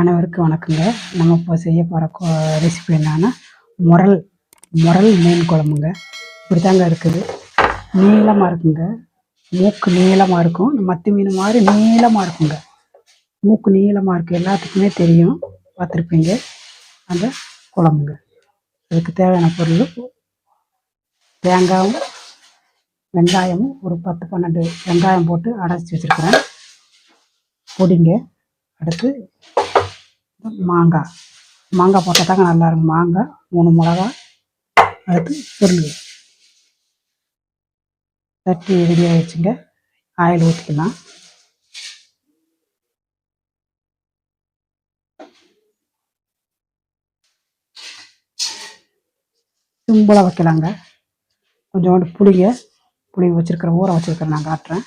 அனைவருக்கும் வணக்கங்க. நம்ம இப்போ செய்ய போகிற ரெசிபி என்னன்னா முரல் முரல் மீன் குழம்புங்க. இப்படி தாங்க இருக்குது. நீளமாக இருக்குங்க. மூக்கு நீளமாக இருக்கும். மத்தி மீன் மாதிரி நீளமாக இருக்குங்க. மூக்கு நீளமாக இருக்குது எல்லாத்துக்குமே தெரியும். பார்த்துருப்பீங்க. அந்த குழம்புங்க. அதுக்கு தேவையான பொருள் தேங்காயும் வெங்காயமும் ஒரு பத்து பன்னெண்டு வெங்காயம் போட்டு அடைச்சி வச்சுருக்கிறேன். பொடிங்க. அடுத்து மாங்காய் மாங்காய் போட்டால் தாங்க நல்லா இருக்கும். மாங்காய் மூணு மிளகா அடுத்து பொருள் தட்டி ரெடி வச்சுங்க ஆயில் ஊற்றிக்கலாம் சிம்பிளாக வைக்கலாங்க. கொஞ்சோண்டு புளிங்க. புளி வச்சுருக்கிற ஊற வச்சுருக்கிறேன் நான் காட்டுறேன்.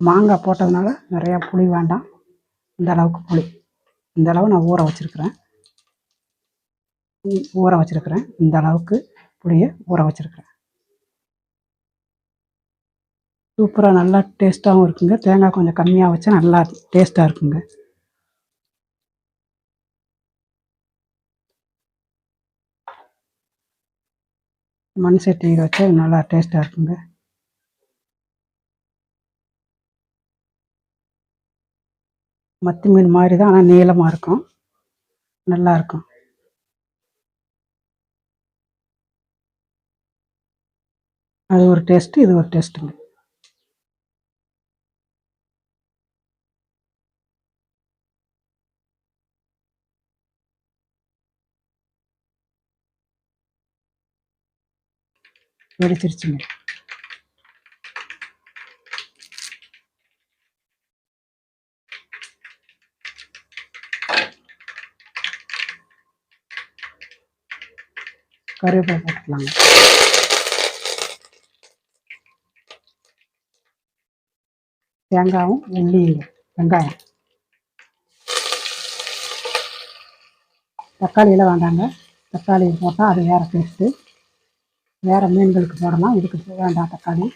மாங்காய் போட்டதுனால நிறையா புளி வேண்டாம். இந்த அளவுக்கு புளி. இந்த அளவு நான் ஊற வச்சுருக்கிறேன். ஊற வச்சுருக்கிறேன். இந்த அளவுக்கு புளியை ஊற வச்சுருக்கிறேன். சூப்பராக நல்லா டேஸ்ட்டாகவும் இருக்குங்க. தேங்காய் கொஞ்சம் கம்மியாக வச்சா நல்லா டேஸ்ட்டாக இருக்குங்க. மண் சட்டியில் வச்சா நல்லா டேஸ்ட்டாக இருக்குங்க. மத்தி மீன் மாதிரி தான் ஆனால் நீளமாக இருக்கும். நல்லாயிருக்கும் அது ஒரு டேஸ்ட்டு இது ஒரு டேஸ்ட்டுங்க வெடிச்சிருச்சுங்க. கருவேப்பிலை போட்டுக்கலாங்க. தேங்காயும் உள்ளிங்க வெங்காயம். தக்காளியில் வேண்டாங்க. தக்காளி போட்டால் அது வேறு டேஸ்ட்டு வேறு மீன்களுக்கு போடலாம். இதுக்கு வேண்டாம் தக்காளி.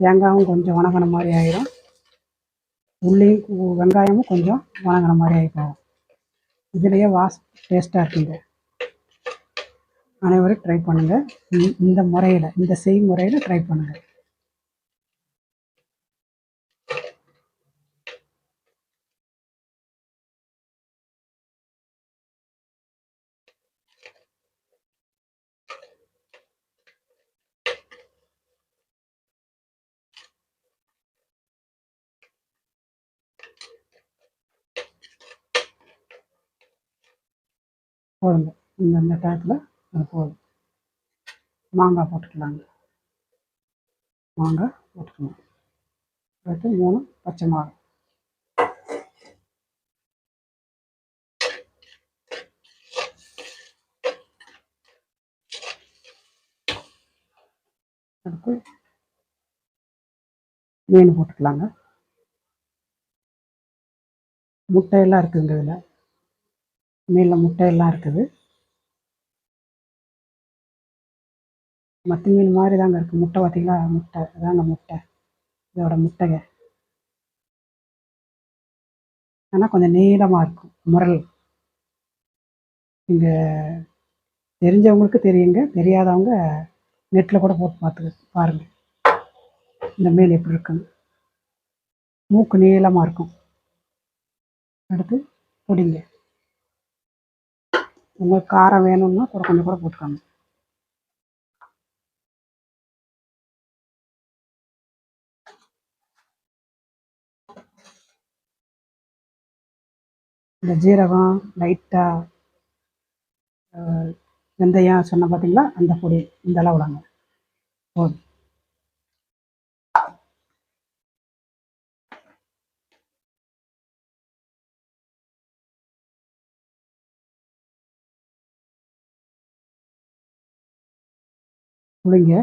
தேங்காயும் கொஞ்சம் வணங்கின மாதிரி ஆயிரும். உள்ளியும் வெங்காயமும் கொஞ்சம் வணங்கின மாதிரி ஆகி இதுலேயே வாஸ் டேஸ்ட்டாக இருக்குங்க. அனைவரும் ட்ரை பண்ணுங்கள் இந்த முறையில் இந்த செய்முறையில் ட்ரை பண்ணுங்கள் போதுங்க இந்த இந்த டயத்தில் அது போதும். மாங்காய் போட்டுக்கலாங்க. மாங்காய் போட்டுக்கலாம் அடுத்து மூணு பச்சை மிளகா அடுத்து மீன் போட்டுக்கலாங்க. முட்டையெல்லாம் இருக்குதுங்க இதில். மீனில் முட்டையெல்லாம் இருக்குது. மத்தி மீன் மாதிரி தாங்க இருக்குது முட்டை பார்த்தீங்களா முட்டை. தாங்க முட்டை. இதோட முட்டைங்க. ஆனால் கொஞ்சம் நீளமாக இருக்கும். முரல். இங்கே தெரிஞ்சவங்களுக்கு தெரியுங்க. தெரியாதவங்க நெட்டில் கூட போட்டு பார்த்து பாருங்கள் இந்த மீன் எப்படி இருக்குன்னு. மூக்கு நீளமாக இருக்கும். அடுத்து பிடிங்க. உங்களுக்கு காரம் வேணும்னா கூட கொஞ்சம் கூட போட்டுக்கோங்க. இந்த ஜீரகம் லைட்டாக வெந்தயம் சொன்ன பார்த்தீங்களா அந்த பொடி இந்த அளவுலாங்க போதும். பிள்ளைங்க.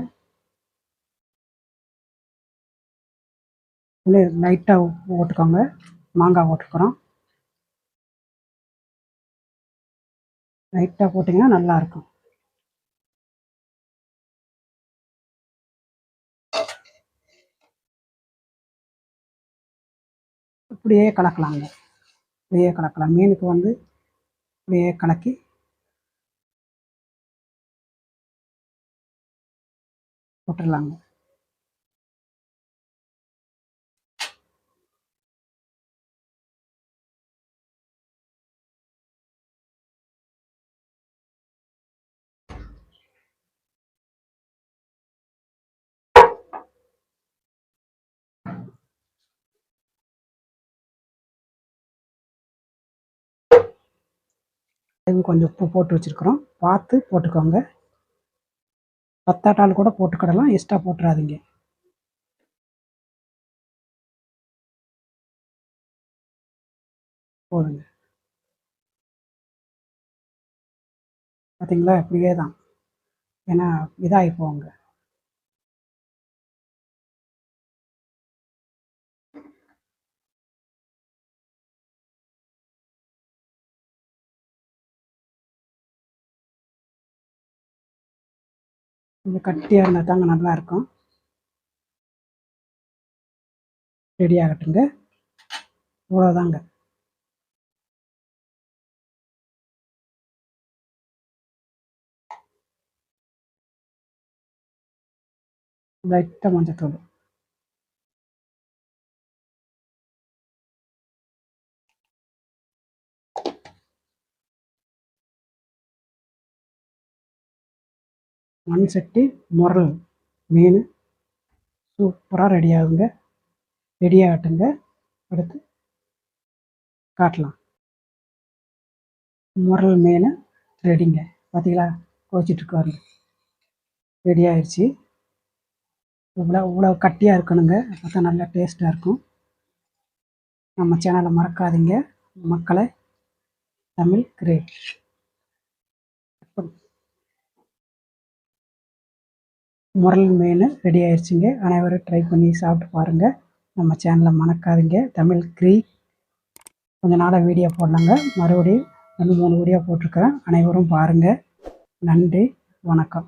லைட்டாக ஓட்டுக்கோங்க. மாங்காய் ஓட்டுக்கிறோம் லைட்டாக போட்டிங்கன்னா நல்லாயிருக்கும் இப்படியே கலக்கலாங்க. இப்படியே கலக்கலாம். மீனுக்கு வந்து இப்படியே கலக்கி போட்டுடலாங்க. கொஞ்சம் உப்பு போட்டு வச்சுருக்குறோம். பார்த்து போட்டுக்கோங்க. பத்தாட்டால் கூட போட்டுக்கிடலாம் எக்ஸ்ட்ரா போட்டுறாதீங்க. போதுங்க. பார்த்தீங்களா இப்படியே தான் ஏன்னா இதாகி போங்க கொஞ்சம் கட்டியாக இருந்தால் தாங்க நல்லாயிருக்கும் ரெடி ஆகட்டுங்க. இவ்வளோதாங்க லைட்டாக மஞ்சத்தூள். மண் சட்டி முரல் மீன். சூப்பராக ரெடி ஆகுங்க. ரெடி ஆகட்டுங்க. அடுத்து காட்டலாம். முரல் மீன் ரெடிங்க பார்த்தீங்களா கோச்சிட்ருக்காரு ரெடி ஆயிடுச்சு இவ்வளோ இவ்வளோ கட்டியாக இருக்கணுங்க. அப்போ தான் நல்லா டேஸ்ட்டாக இருக்கும். நம்ம சேனலை மறக்காதீங்க. மக்களை தமிழ் கிரேட் முரல் மீன் ரெடி ஆயிடுச்சுங்க அனைவரும் ட்ரை பண்ணி சாப்பிட்டு பாருங்கள் நம்ம சேனலை மணக்காதுங்க தமிழ் க்ரீ கொஞ்ச நாளாக வீடியோ போடலாங்க. மறுபடியும் ரெண்டு மூணு வீடியோ போட்டிருக்கிறேன். அனைவரும் பாருங்கள் நன்றி வணக்கம்.